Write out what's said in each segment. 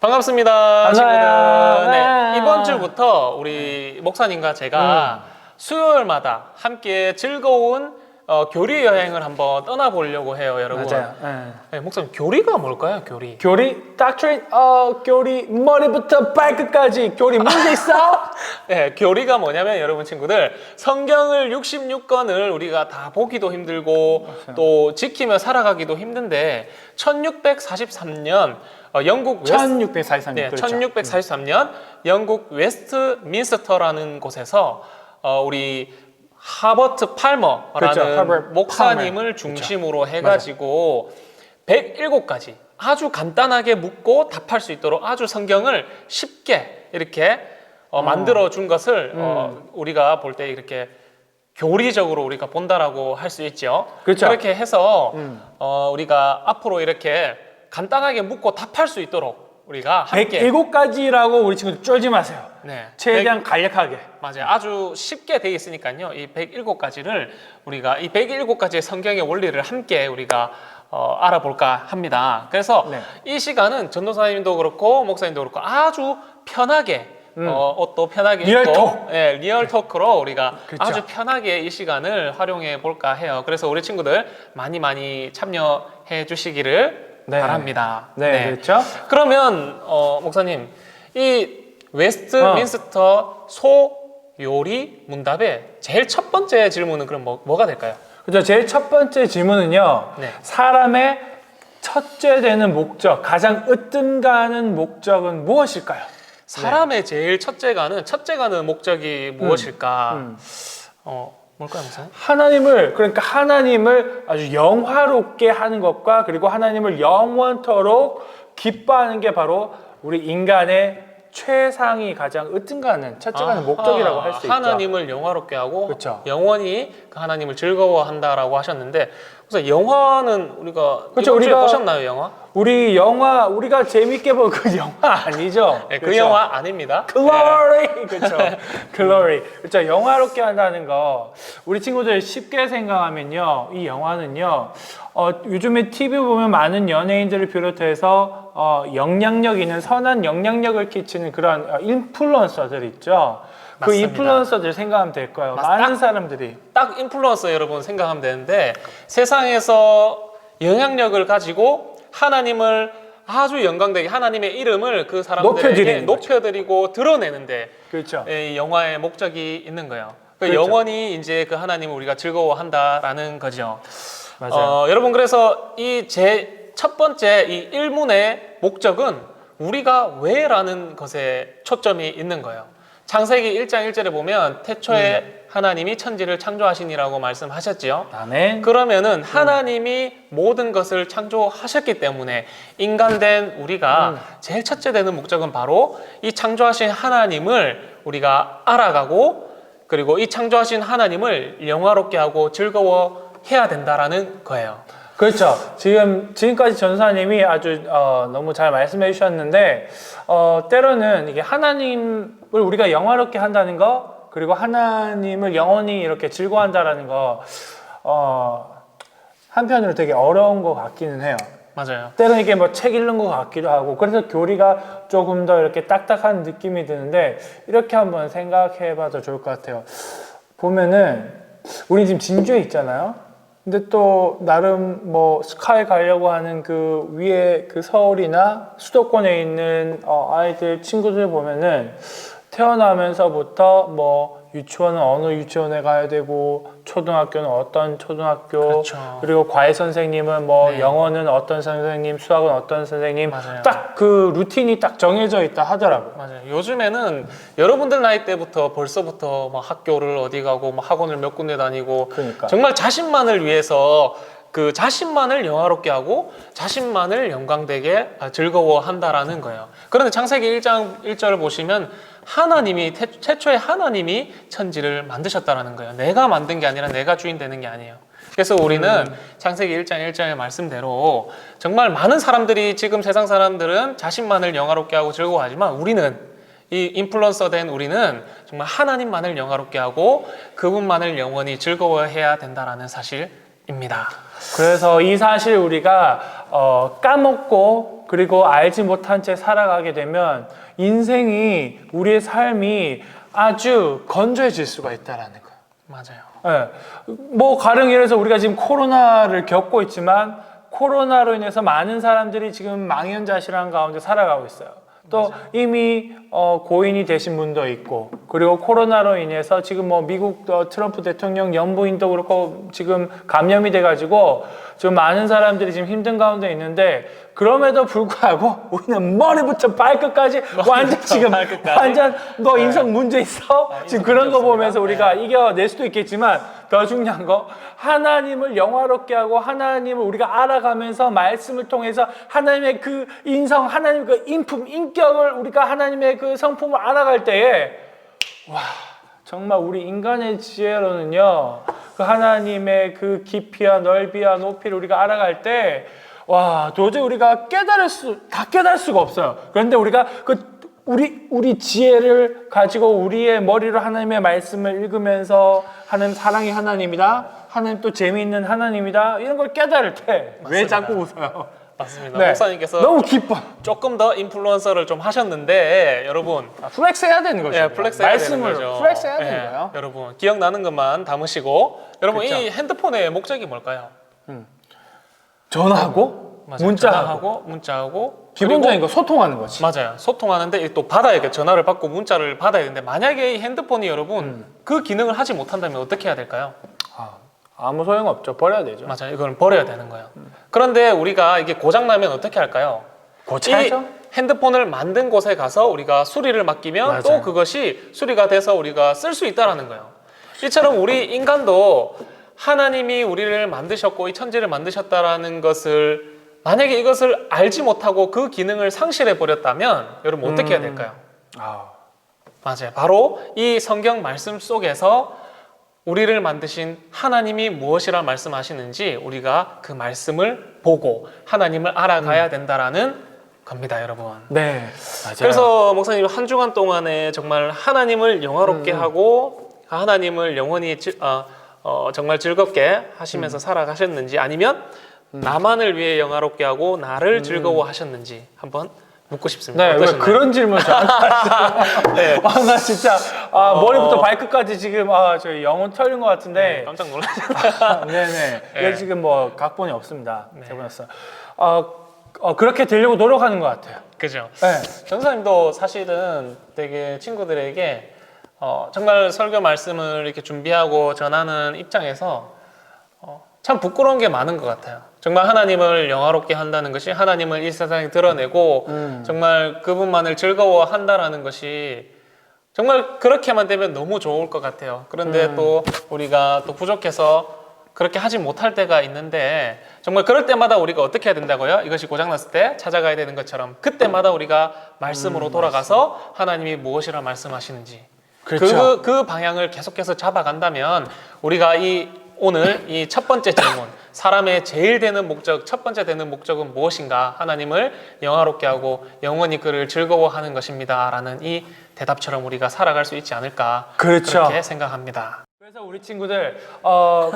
반갑습니다. 반가워요. 친구들. 네, 네. 이번 주부터 우리 목사님과 제가 수요일마다 함께 즐거운 어, 교리 여행을 한번 떠나보려고 해요, 여러분. 맞아요. 예. 네, 목사님, 교리가 뭘까요, 교리? 교리, doctrine, 어, 교리, 머리부터 발끝까지 교리 문제 있어? 네, 교리가 뭐냐면 여러분 친구들 성경을 66권을 우리가 다 보기도 힘들고 또 지키며 살아가기도 힘든데 1643년 어, 영국 웨스트 1643년. 네, 그렇죠. 1643년 영국 웨스트 민스터라는 곳에서 어, 우리 하버트 팔머라는 그렇죠, 하버트 목사님을 팔머. 중심으로 해가지고 107가지 아주 간단하게 묻고 답할 수 있도록 아주 성경을 쉽게 이렇게 어, 만들어 준 것을 어, 음. 우리가 볼 때 이렇게 교리적으로 우리가 본다라고 할 수 있죠. 그렇죠. 렇게 해서 음. 어, 우리가 앞으로 이렇게 간단하게 묻고 답할 수 있도록 우리가 함께 107가지라고 우리 친구들 쫄지 마세요. 네, 최대한 간략하게. 맞아요. 아주 쉽게 돼 있으니까요. 이 107가지를 우리가 이 107가지의 성경의 원리를 함께 우리가 어, 알아볼까 합니다. 그래서 네. 이 시간은 전도사님도 그렇고 목사님도 그렇고 아주 편하게 어, 옷도 편하게 음. 리얼 입고 토크. 예, 리얼 토크로 우리가 그렇죠. 아주 편하게 이 시간을 활용해 볼까 해요. 그래서 우리 친구들 많이 많이 참여해 주시기를 네. 바랍니다. 네, 그렇죠. 그러면 어, 목사님 이 웨스트 어. 민스터 소 요리 문답의 제일 첫 번째 질문은 그럼 뭐, 뭐가 될까요? 그죠. 제일 첫 번째 질문은요. 네. 사람의 첫째 되는 목적, 가장 으뜸가는 목적은 무엇일까요? 사람의 제일 첫째 가는 첫째 가는 목적이 무엇일까? 음. 어 뭘까요, 목사님? 하나님을 그러니까 하나님을 아주 영화롭게 하는 것과 그리고 하나님을 영원토록 기뻐하는 게 바로 우리 인간의 최상이 가장 으뜸가는 첫째가는 아하, 목적이라고 할 수 있죠. 하나님을 영화롭게 하고 그렇죠. 영원히 그 하나님을 즐거워한다라고 하셨는데 그래서 영화는 우리가 그렇죠, 이번 주에 우리가- 보셨나요, 영화? 우리 영화 우리가 재밌게 본 그 영화 아니죠? 네, 그 그렇죠? 영화 아닙니다. 글로리 그렇죠 글로리 그렇죠 영화롭게 한다는 거 우리 친구들 쉽게 생각하면요 이 영화는요 어, 요즘에 TV 보면 많은 연예인들을 비롯해서 어, 영향력 있는 선한 영향력을 끼치는 그런 어, 인플루언서들 있죠 그 맞습니다. 인플루언서들 생각하면 될 거예요 맞- 많은 딱- 사람들이 딱 인플루언서 여러분 생각하면 되는데 세상에서 영향력을 가지고 하나님을 아주 영광되게 하나님의 이름을 그 사람들에게 높여드리는 거죠. 높여드리고 드러내는데 그렇죠 이 영화의 목적이 있는 거예요. 그 그렇죠. 영원히 이제 그 하나님을 우리가 즐거워한다라는 거죠. 맞아요 어, 여러분 그래서 이 제 첫 번째 이 일문의 목적은 우리가 왜라는 것에 초점이 있는 거예요. 창세기 1장 1절에 보면 태초에 음. 하나님이 천지를 창조하시니라고 말씀하셨지요. 아멘 그러면은 하나님이 모든 것을 창조하셨기 때문에 인간된 우리가 음. 제일 첫째 되는 목적은 바로 이 창조하신 하나님을 우리가 알아가고 그리고 이 창조하신 하나님을 영화롭게 하고 즐거워 해야 된다라는 거예요. 그렇죠. 지금 지금까지 전사님이 아주 어, 너무 잘 말씀해 주셨는데 어, 때로는 이게 하나님을 우리가 영화롭게 한다는 거 그리고 하나님을 영원히 이렇게 즐거워한다라는 거 어, 한편으로 되게 어려운 것 같기는 해요. 맞아요. 때로는 이게 뭐 책 읽는 것 같기도 하고 그래서 교리가 조금 더 이렇게 딱딱한 느낌이 드는데 이렇게 한번 생각해봐도 좋을 것 같아요. 보면은 우리 지금 진주에 있잖아요. 근데 또 나름 뭐 스카이 가려고 하는 그 위에 그 서울이나 수도권에 있는 어, 아이들 친구들 보면은 태어나면서부터 뭐 유치원은 어느 유치원에 가야 되고 초등학교는 어떤 초등학교 그렇죠. 그리고 과외 선생님은 뭐 네. 영어는 어떤 선생님 수학은 어떤 선생님 맞아요. 딱 그 루틴이 딱 정해져 있다 하더라고요. 맞아요. 요즘에는 여러분들 나이 때부터 벌써부터 막 학교를 어디 가고 막 학원을 몇 군데 다니고 그러니까. 정말 자신만을 위해서 그 자신만을 영화롭게 하고 자신만을 영광되게 즐거워한다라는 거예요. 그런데 창세기 1장 1절을 보시면 하나님이 태, 최초에 하나님이 천지를 만드셨다라는 거예요. 내가 만든 게 아니라 내가 주인 되는 게 아니에요. 그래서 우리는 창세기 1장 1절의 말씀대로 정말 많은 사람들이 지금 세상 사람들은 자신만을 영화롭게 하고 즐거워하지만 우리는 이 인플루언서 된 우리는 정말 하나님만을 영화롭게 하고 그분만을 영원히 즐거워해야 된다라는 사실입니다. 그래서 이 사실 우리가 어, 까먹고 그리고 알지 못한 채 살아가게 되면 인생이 우리의 삶이 아주 건조해질 수가 있다라는 거예요. 맞아요. 예. 뭐 가령 예를 들어서 우리가 지금 코로나를 겪고 있지만 코로나로 인해서 많은 사람들이 지금 망연자실한 가운데 살아가고 있어요. 또 이미 어, 고인이 되신 분도 있고 그리고 코로나로 인해서 지금 뭐 미국 어, 트럼프 대통령 연부인도 그렇고 지금 감염이 돼가지고 지금 많은 사람들이 지금 힘든 가운데 있는데 그럼에도 불구하고 우리는 머리부터 발끝까지 완전 지금 발끝까지? 완전 너 인성 문제 있어? 지금 그런 거 보면서 우리가 이겨낼 수도 있겠지만 더 중요한 거 하나님을 영화롭게 하고 하나님을 우리가 알아가면서 말씀을 통해서 하나님의 그 인성 하나님의 그 인품 인격을 우리가 하나님의 그 성품을 알아갈 때에 와 정말 우리 인간의 지혜로는요 그 하나님의 그 깊이와 넓이와 높이를 우리가 알아갈 때 와 도저히 우리가 깨달을 수 다 깨달을 수가 없어요. 그런데 우리가 그 우리 우리 지혜를 가지고 우리의 머리로 하나님의 말씀을 읽으면서 하나님 사랑의 하나님이다. 하나님 또 재미있는 하나님이다. 이런 걸 깨달을 때 왜 맞습니다. 자꾸 웃어요? 맞습니다. 네. 목사님께서 너무 기뻐. 조금 더 인플루언서를 좀 하셨는데 여러분 아, 플렉스 해야 되는 거죠. 예, 플렉스 해야 되는 말씀을 거죠. 플렉스 해야 예, 되는 거예요. 여러분 기억나는 것만 담으시고 여러분. 이 핸드폰의 목적이 뭘까요? 전화하고 맞아요. 문자하고 문자하고 기본적인 거 소통하는 거지. 맞아요. 소통하는데 또 받아야 돼. 전화를 받고 문자를 받아야 되는데 만약에 이 핸드폰이 여러분 음. 그 기능을 하지 못한다면 어떻게 해야 될까요? 아, 아무 소용 없죠. 버려야 되죠. 맞아요. 이걸 버려야 되는 거예요. 그런데 우리가 이게 고장 나면 어떻게 할까요? 고쳐야죠. 이 핸드폰을 만든 곳에 가서 우리가 수리를 맡기면 맞아요. 또 그것이 수리가 돼서 우리가 쓸 수 있다라는 거예요. 이처럼 우리 인간도 하나님이 우리를 만드셨고 이 천지를 만드셨다라는 것을 만약에 이것을 알지 못하고 그 기능을 상실해 버렸다면 여러분 어떻게 해야 음. 될까요? 아, 맞아요. 바로 이 성경 말씀 속에서 우리를 만드신 하나님이 무엇이라 말씀하시는지 우리가 그 말씀을 보고 하나님을 알아가야 된다라는 겁니다, 여러분. 네. 맞아요. 그래서 목사님 한 주간 동안에 정말 하나님을 영화롭게 하고 하나님을 영원히 즐- 어, 어, 정말 즐겁게 하시면서 살아가셨는지 아니면 나만을 위해 영화롭게 하고 나를 즐거워하셨는지 한번 묻고 싶습니다. 네, 왜 어떠셨나요? 그런 질문 저한테? 네. 아, 나 진짜 아, 어. 머리부터 발끝까지 지금 아, 저 영혼 털린 것 같은데. 깜짝 놀라셨다. 네네. 네. 이게 지금 뭐 각본이 없습니다. 대본없어. 어, 어, 그렇게 되려고 노력하는 것 같아요. 그죠? 네. 전사님도 사실은 되게 친구들에게 어, 정말 설교 말씀을 이렇게 준비하고 전하는 입장에서 어, 참 부끄러운 게 많은 것 같아요. 정말 하나님을 영화롭게 한다는 것이 하나님을 이 세상에 드러내고 음. 정말 그분만을 즐거워한다라는 것이 정말 그렇게만 되면 너무 좋을 것 같아요. 그런데 음. 또 우리가 또 부족해서 그렇게 하지 못할 때가 있는데 정말 그럴 때마다 우리가 어떻게 해야 된다고요? 이것이 고장났을 때 찾아가야 되는 것처럼 그때마다 우리가 말씀으로 음, 돌아가서 하나님이 무엇이라 말씀하시는지 그렇죠. 그, 그 방향을 계속해서 잡아간다면 우리가 이 오늘 이 첫 번째 질문 사람의 제일 되는 목적 첫 번째 되는 목적은 무엇인가 하나님을 영화롭게 하고 영원히 그를 즐거워하는 것입니다라는 이 대답처럼 우리가 살아갈 수 있지 않을까 그렇죠. 그렇게 생각합니다. 그래서 우리 친구들 어,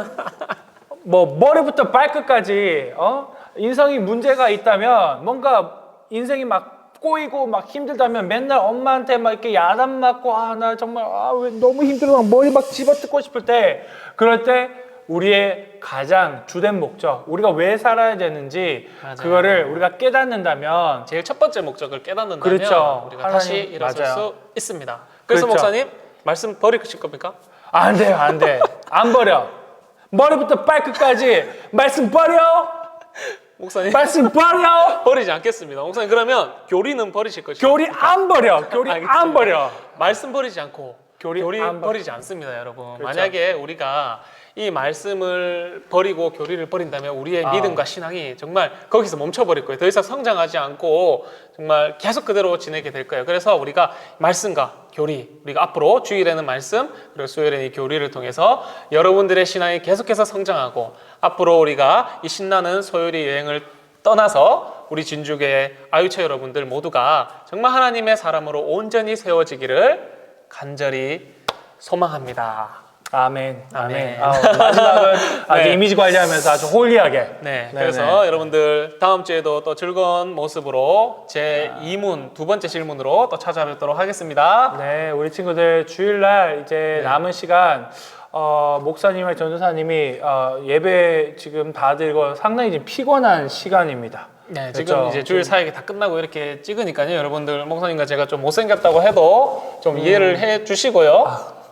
뭐 머리부터 발끝까지 어? 인성이 문제가 있다면 뭔가 인생이 막 꼬이고 막 힘들다면 맨날 엄마한테 막 이렇게 야단 맞고 아 나 정말 아 왜 너무 힘들어 막 머리 막 집어뜯고 싶을 때 그럴 때 우리의 가장 주된 목적 우리가 왜 살아야 되는지 맞아요. 그거를 우리가 깨닫는다면 제일 첫 번째 목적을 깨닫는다면 그렇죠. 우리가 다시 하나님, 일어설 맞아요. 수 있습니다. 그래서 그렇죠. 목사님 말씀 버리실 겁니까? 안 돼요 안 돼 안 버려 머리부터 발끝까지 말씀 버려 목사님 말씀 버려 버리지 않겠습니다. 목사님 그러면 교리는 버리실 것이죠? 교리 안 버려. 교리. 안 버려. 말씀 버리지 않고 교리 안 버- 버리지 않습니다, 여러분. 그렇죠. 만약에 우리가 이 말씀을 버리고 교리를 버린다면 우리의 아. 믿음과 신앙이 정말 거기서 멈춰버릴 거예요. 더 이상 성장하지 않고 정말 계속 그대로 지내게 될 거예요. 그래서 우리가 말씀과 교리, 우리가 앞으로 주일에는 말씀, 그리고 수요일에는 이 교리를 통해서 여러분들의 신앙이 계속해서 성장하고 앞으로 우리가 이 신나는 소요리 여행을 떠나서 우리 진주교의 아유체 여러분들 모두가 정말 하나님의 사람으로 온전히 세워지기를 간절히 소망합니다. 아멘. 아멘. 아멘. 아, 마지막은 아주 네. 이미지 관리하면서 아주 홀리하게. 네, 네, 그래서 여러분들 다음 주에도 또 즐거운 모습으로 제 아. 2문 두 번째 질문으로 또 찾아뵙도록 하겠습니다. 네, 우리 친구들 주일날 이제 남은 시간 어, 목사님과 전도사님이 어, 예배 지금 다 드리고 상당히 지금 피곤한 시간입니다. 네, 그렇죠. 지금 이제 주일 사역이 다 끝나고 이렇게 찍으니까요. 여러분들 목사님과 제가 좀 못생겼다고 해도 좀 음. 이해를 해 주시고요.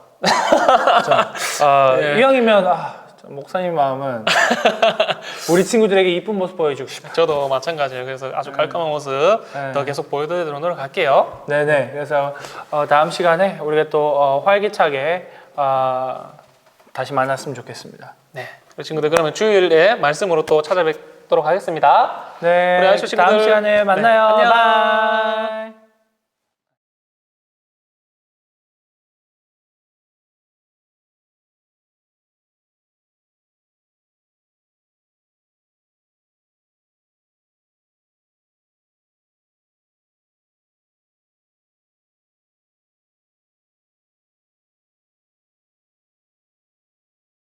어, 네. 이왕이면 아, 좀 목사님 마음은 우리 친구들에게 이쁜 모습 보여주고 싶어요. 저도 마찬가지예요. 그래서 아주 깔끔한 모습 네. 더 계속 보여드리도록 노력할게요. 네네. 그래서 어, 다음 시간에 우리가 또 어, 활기차게 어, 다시 만났으면 좋겠습니다. 네, 우리 친구들 그러면 주일에 말씀으로 또 찾아뵙도록 하겠습니다. 네. 우리 아이쇼 친구들. 다음 시간에 만나요. 네, 안녕. 바이.